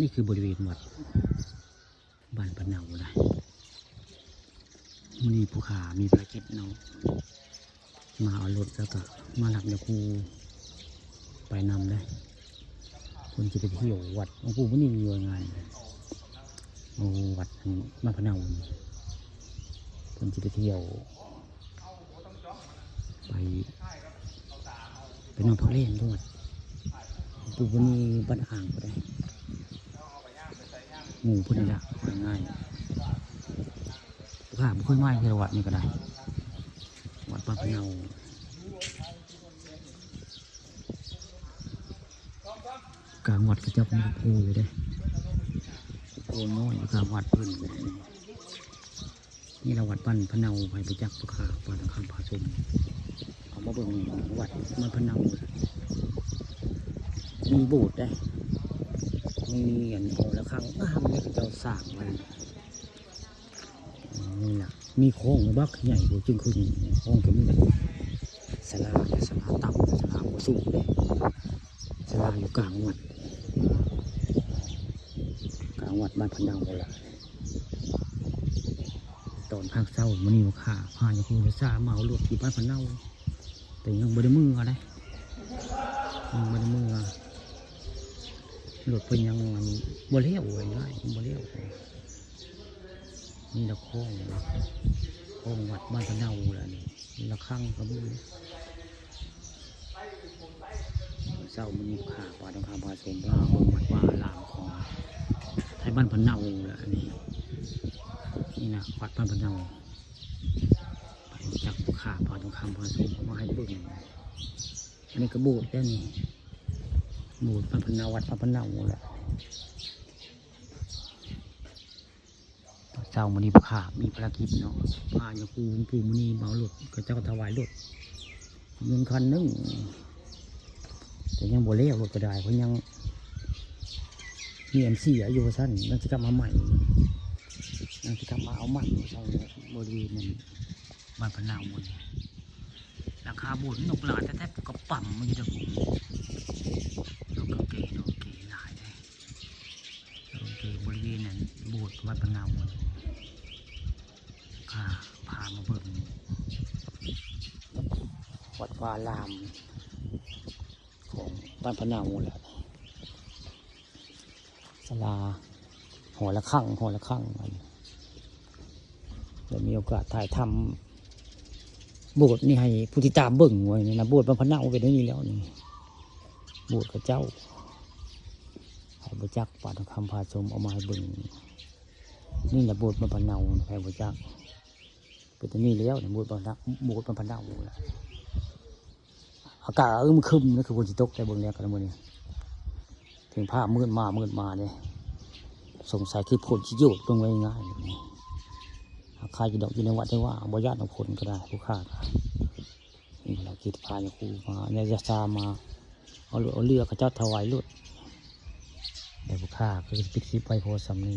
นี่คือบริเวณวัดบ้านปะเนานะมีผู้ขามีภารกิจเนาะมาเอารถแล้วก็มาหลับเดี๋ยวครูไปนำได้คนจะไปเที่ยววัดหลวงปู่วันนี้มีงานโอ้วัดบ้านปะเนาคนจะไปเที่ยว ไปไปนอนพักเล่นด้วยปู่วันนี้บ้านอ่างก็ได้ หมูพุ่นนี่ละง่ายๆข้าบุค่อยไม้ที่วัดนี่ก็ได้ วัดป้าพะเนากลางวัดก็จะเป็นโพอยู่เด้โพน้อยอยู่กลางวัดเพิ่นเลยนี่เราวัดบ้านพะเนาไปไปจักตุขาปาตะคำผาชมเอามาเบิ่งวัดมันพะเนามีโบสถ์ได้ มีอันโหระฆังงามเลยเขาเจ้าสร้างไว้อืมนี่แหละมีโค้งบักใหญ่กว่าจึงขึ้นโค้งก็มีแบบสลาสลาต่ำสลาหัวสูงเลยสลาอยู่กลางวัดกลางวัดบ้านพันดาวเลยล่ะตอนภาคเศร้ามันนี่ว่าข่าพาอย่างคุณซาเมาหลุดที่บ้านพันดาวแต่ยังบไดมืออะไรยังบไดมือ รถเพิ่นยังมันบ่เลี้ยวไว้ง่ายบ่เลี้ยวนี่ละโค้งโค้งวัดบ้านพะเนาแหละนี่ละข้างก็มีเศร้ามันมีขาป่าต้องคาพาสมว่าเบิ่งวัดว่าลามของไทยบ้านพะเนาแหละนี่นี่นะวัดบ้านพะเนาไปจักขาป่าต้องคำพาสมมาให้เบิ่งอันนี้ก็โบูดแล้วนี่ บูดพระพนาวัดพระพนาวแหละเจ้ามุนีพระขามีภารกิจเนาะพาอย่างกูปูมุนีเมาหลุดก็เจ้าถวายหลุดเงินคันนึงแต่ยังบ่เลี้ยวรถก็ได้เพราะยังมีเอ็มซีอยู่สั้นยังจะกลับมาใหม่ยังจะกลับมาเอาใหม่ใช่บริเวณนั้นบ้านพนาวหมดราคาบุญนกหลาแทบกระปั่มมันอยู่เด้อผม เราก็เกเราเกหลายเลยเราเกบริเวณนั้นโบสถ์วัดพะเนาพาพามาเบิ่งวัดวาราม ของบ้านพะเนาแหละศาลาหอละข้างหอละข้างมันเรามีโอกาสถ่ายทำโบสถ์นี่ให้ผู้ที่ตามเบิ่งไว้นะโบสถ์บ้านพะเนาเป็นอย่างนี้แล้วนี่บูดกับเจ้าให้บจักปาดคำพาชมเอามาให้เบึง นี่แหละบูดมันพะเนาให้บจักเป็นตัวนี้แล้วเนี่ยบูดมันพะบูดมันพะเนาละอากาศอึมครึมนี่คือฝนสิตกแต่เบิ่งแล้วกันมื้อนี้ถึงผ้ามืดมามืดมาเนี่ยสงสัยคือผลที่หยุดลงไว้ง่ายๆนี่ใครจะดอกอยู่ในวัดได้ว่าบ่ญาติของผลก็ได้ผู้ฆ่านี่เราคิดพาอย่างครูมาเนี่ยจะซามาเอาเรือเอาเรือเขาเจ้าถวายรถแต่บุค่าก็จะปิดคลิปไว้โพสต์สำนี